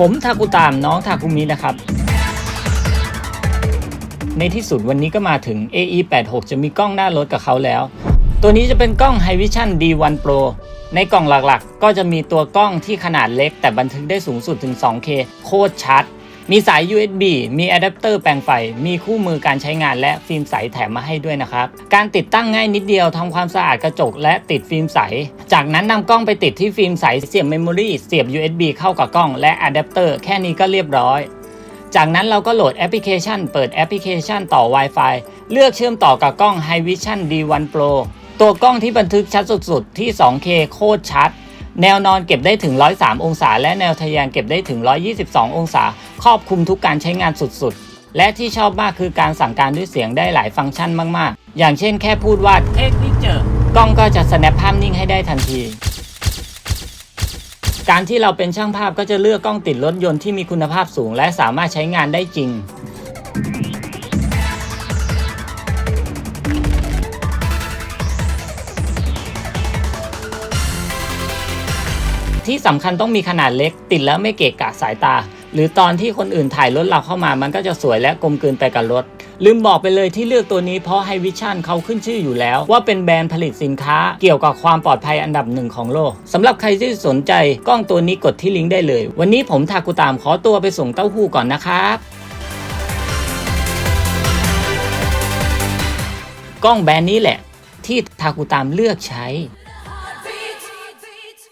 ผมทากุตามน้องทาคุมินะครับ ในที่สุดวันนี้ก็มาถึง AE86 จะมีกล้องหน้ารถกับเขาแล้ว ตัวนี้จะเป็นกล้อง Hikvision D1 Pro ในกล่องหลักๆ ก็จะมีตัวกล้องที่ขนาดเล็ก แต่บันทึกได้สูงสุดถึง 2K โคตรชัด มีสาย USB มีอะแดปเตอร์แปลงไฟ มีคู่มือการใช้งานและฟิล์มใสแถมมาให้ด้วยนะครับ การติดตั้งง่ายนิดเดียวทำความสะอาดกระจกและติดฟิล์มใส จากนั้นนำกล้องไปติดที่ฟิล์มใสเสียบเมมโมรีเสียบ USB เข้ากับกล้องและอะแดปเตอร์แค่นี้ก็เรียบร้อยจากนั้นเราก็โหลดแอปพลิเคชัน เปิดแอปพลิเคชันต่อ Wi-Fi เลือกเชื่อมต่อกับกล้อง h i Vision D1 Pro ตัวกล้องที่บันทึกชัดสุดๆ ที่ 2K โคตรชัด แนวนอนเก็บได้ถึง 103 องศา และแนวทะแยงเก็บได้ถึง 122 องศา ครอบคลุมทุกการใช้งานสุดๆ และที่ชอบมากคือการสั่งการด้วยเสียงได้หลายฟังก์ชันมากๆ อย่างเช่นแค่พูดว่า Take picture กล้องก็จะ snap ภาพนิ่งให้ได้ทันที การที่เราเป็นช่างภาพก็จะเลือกกล้องติดรถยนต์ที่มีคุณภาพสูง และสามารถใช้งานได้จริง ที่สำคัญต้องมีขนาดเล็ก ติดแล้วไม่เกะกะสายตา หรือตอนที่คนอื่นถ่ายรถเราเข้ามามันก็จะสวยและกลมกลืนไปกับรถ ลืมบอกไปเลยที่เลือกตัวนี้เพราะ High Vision เขาขึ้นชื่ออยู่แล้ว ว่าเป็นแบรนด์ผลิตสินค้า เกี่ยวกับความปลอดภัยอันดับหนึ่งของโลกสำหรับใครที่สนใจกล้องตัวนี้กดที่ลิงก์ได้เลย วันนี้ผมทากุตามขอตัวไปส่งเต้าหู้ก่อนนะครับกล้องแบรนด์นี้แหละ ที่ทากุตามเลือกใช้